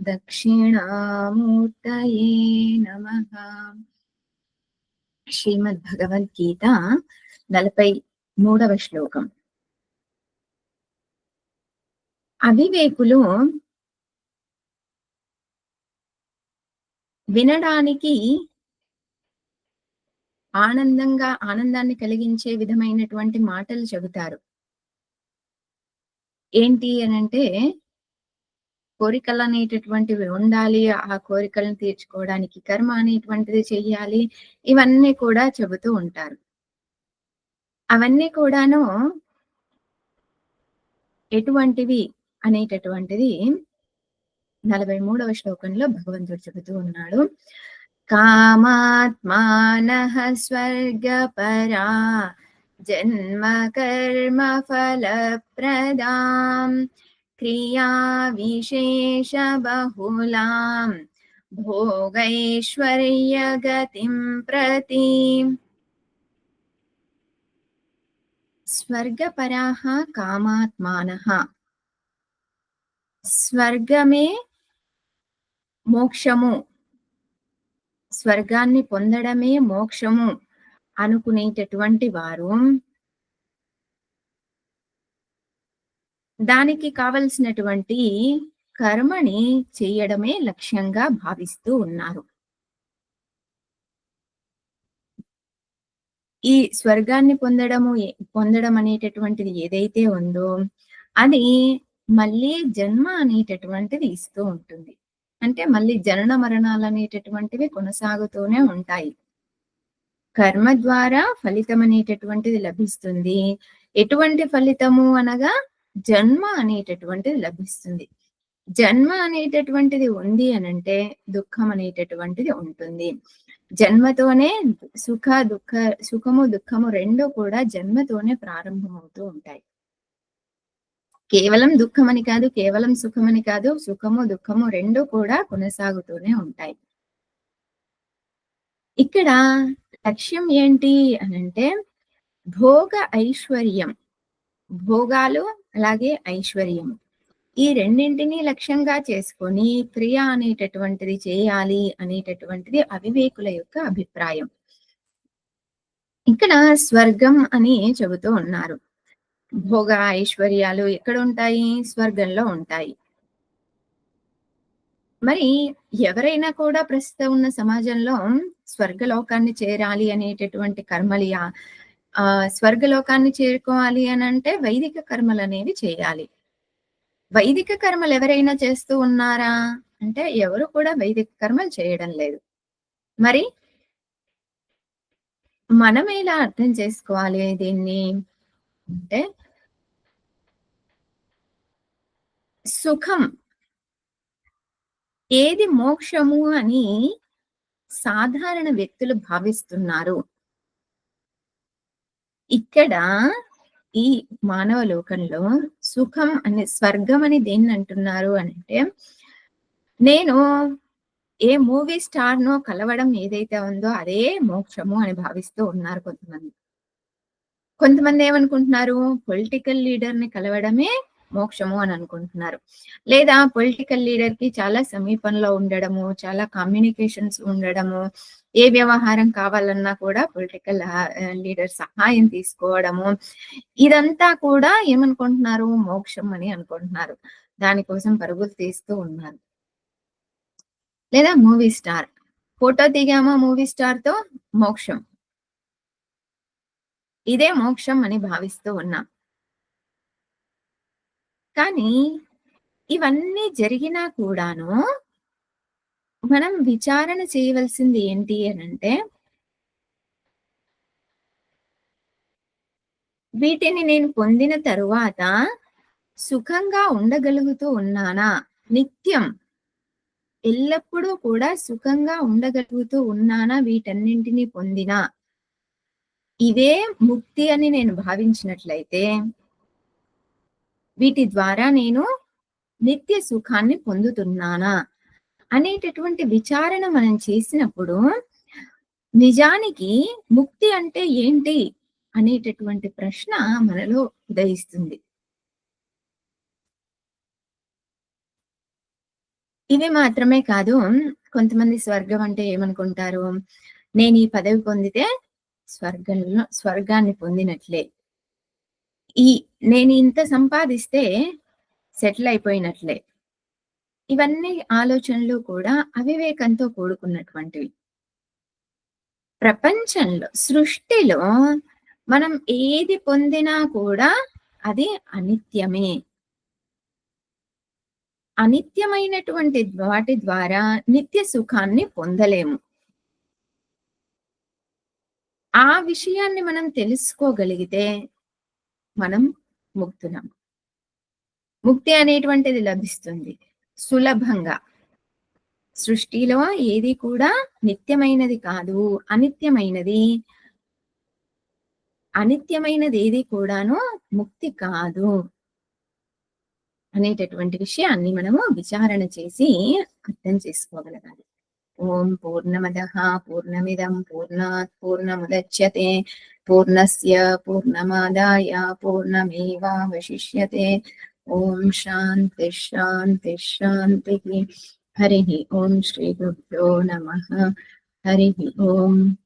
దక్షిణామూర్తయే నమ శ్రీమద్ భగవద్గీత నలభై మూడవ శ్లోకం అవివేకులు వినడానికి ఆనందంగా ఆనందాన్ని కలిగించే విధమైనటువంటి మాటలు చెబుతారు. ఏంటి అనంటే కోరికలు అనేటటువంటివి ఉండాలి. ఆ కోరికలను తీర్చుకోవడానికి కర్మ అనేటువంటిది చెయ్యాలి. ఇవన్నీ కూడా చెబుతూ ఉంటారు. అవన్నీ కూడాను ఎటువంటివి అనేటటువంటిది నలభై మూడవ శ్లోకంలో భగవంతుడు చెబుతూ ఉన్నాడు. కామాత్మాన స్వర్గపరా జన్మ కర్మ ఫలప్రదాం ప్రదాం విశేష బహుళాం భోగైశ్వర్యగతిం ప్రతి స్వర్గపరాహ కామాత్మాన స్వర్గమే మోక్షము స్వర్గాన్ని పొందడమే మోక్షము అనుకునేటటువంటి వారు దానికి కావలసినటువంటి కర్మని చేయడమే లక్ష్యంగా భావిస్తూ ఉన్నారు. ఈ స్వర్గాన్ని పొందడము పొందడం అనేటటువంటిది ఏదైతే ఉందో అది మళ్ళీ జన్మ అనేటటువంటిది ఇస్తూ ఉంటుంది. అంటే మళ్ళీ జనన మరణాలు అనేటటువంటివి కొనసాగుతూనే ఉంటాయి. కర్మ ద్వారా ఫలితం అనేటటువంటిది లభిస్తుంది. ఎటువంటి ఫలితము అనగా జన్మ అనేటటువంటిది లభిస్తుంది. జన్మ అనేటటువంటిది ఉంది అనంటే దుఃఖం అనేటటువంటిది ఉంటుంది. జన్మతోనే సుఖ దుఃఖ సుఖము దుఃఖము రెండు కూడా జన్మతోనే ప్రారంభమవుతూ ఉంటాయి. కేవలం దుఃఖమని కాదు కేవలం సుఖమని కాదు సుఖము దుఃఖము రెండు కూడా కొనసాగుతూనే ఉంటాయి. ఇక్కడ లక్ష్యం ఏంటి అనంటే భోగ ఐశ్వర్యం భోగాలు అలాగే ఐశ్వర్యం. ఈ రెండింటిని లక్ష్యంగా చేసుకొని క్రియ అనేటటువంటిది చేయాలి అనేటటువంటిది అవివేకుల యొక్క అభిప్రాయం. ఇక్కడ స్వర్గం అని చెబుతూ ఉన్నారు. భోగ ఐశ్వర్యాలు ఎక్కడ ఉంటాయి స్వర్గంలో ఉంటాయి. మరి ఎవరైనా కూడా ప్రస్తుతం ఉన్న సమాజంలో స్వర్గలోకాన్ని చేరాలి అనేటటువంటి కర్మలియా ఆ స్వర్గలోకాన్ని చేరుకోవాలి అని అంటే వైదిక కర్మలు అనేవి చేయాలి. వైదిక కర్మలు ఎవరైనా చేస్తూ ఉన్నారా? అంటే ఎవరు కూడా వైదిక కర్మలు చేయడం లేదు. మరి మనం ఎలా అర్థం చేసుకోవాలి దీన్ని? అంటే సుఖం. ఏది మోక్షము అని సాధారణ వ్యక్తులు భావిస్తున్నారు. ఇక్కడ ఈ మానవ లోకంలో సుఖం అనే స్వర్గం అని దేన్ని అంటున్నారు అంటే నేను ఏ మూవీ స్టార్ నో కలవడం ఏదైతే ఉందో అదే మోక్షము అని భావిస్తూ ఉన్నారు కొంతమంది. కొంతమంది ఏమనుకుంటున్నారు? పొలిటికల్ లీడర్ని కలవడమే మోక్షము అని అనుకుంటున్నారు. లేదా పొలిటికల్ లీడర్కి చాలా సమీపంలో ఉండడము చాలా కమ్యూనికేషన్స్ ఉండడము ఏ వ్యవహారం కావాలన్నా కూడా పొలిటికల్ లీడర్ సహాయం తీసుకోవడము ఇదంతా కూడా ఏమనుకుంటున్నారు? మోక్షం అని అనుకుంటున్నారు. దానికోసం పరుగులు తీస్తూ ఉన్నారు. లేదా మూవీ స్టార్ ఫోటో దిగామా మూవీ స్టార్తో? మోక్షం. ఇదే మోక్షం అని భావిస్తూ ఉన్నాం. కానీ ఇవన్నీ జరిగినా కూడాను మనం విచారణ చేయవలసింది ఏంటి అని అంటే వీటిని నేను పొందిన తరువాత సుఖంగా ఉండగలుగుతూ ఉన్నానా? నిత్యం. ఎల్లప్పుడూ కూడా సుఖంగా ఉండగలుగుతూ ఉన్నానా వీటన్నింటినీ పొందినా? ఇదే ముక్తి అని నేను భావించినట్లయితే వీటి ద్వారా నేను నిత్య సుఖాన్ని పొందుతున్నానా? అనేటటువంటి విచారణ మనం చేసినప్పుడు నిజానికి ముక్తి అంటే ఏంటి? అనేటటువంటి ప్రశ్న మనలో ఉదయిస్తుంది. ఇవి మాత్రమే కాదు కొంతమంది స్వర్గం అంటే ఏమనుకుంటారు? నేను ఈ పదవి పొందితే స్వర్గంలో స్వర్గాన్ని పొందినట్లే. ఈ నేను ఇంత సంపాదిస్తే సెటిల్ అయిపోయినట్లే. ఇవన్నీ ఆలోచనలు కూడా అవివేకంతో కూడుకున్నటువంటివి. ప్రపంచంలో సృష్టిలో మనం ఏది పొందినా కూడా అది అనిత్యమే. అనిత్యమైనటువంటి వాటి ద్వారా నిత్య సుఖాన్ని పొందలేము. ఆ విషయాన్ని మనం తెలుసుకోగలిగితే మనం ముక్తులం ముక్తి అనేటువంటిది లభిస్తుంది. సులభంగా. సృష్టిలో ఏది కూడా నిత్యమైనది కాదు. అనిత్యమైనది. అనిత్యమైనది ఏది కూడాను ముక్తి కాదు. అనేటటువంటి విషయాన్ని మనము విచారణ చేసి అర్థం చేసుకోగలగాలి. ॐ पूर्णमदः, पूर्णमिदं, पूर्णात् पूर्णमुदच्यते, पूर्णस्य पूर्णमादाय ओम शांति शांति शांति हरि ओम श्री गुभ्यो नम। हरि ओम।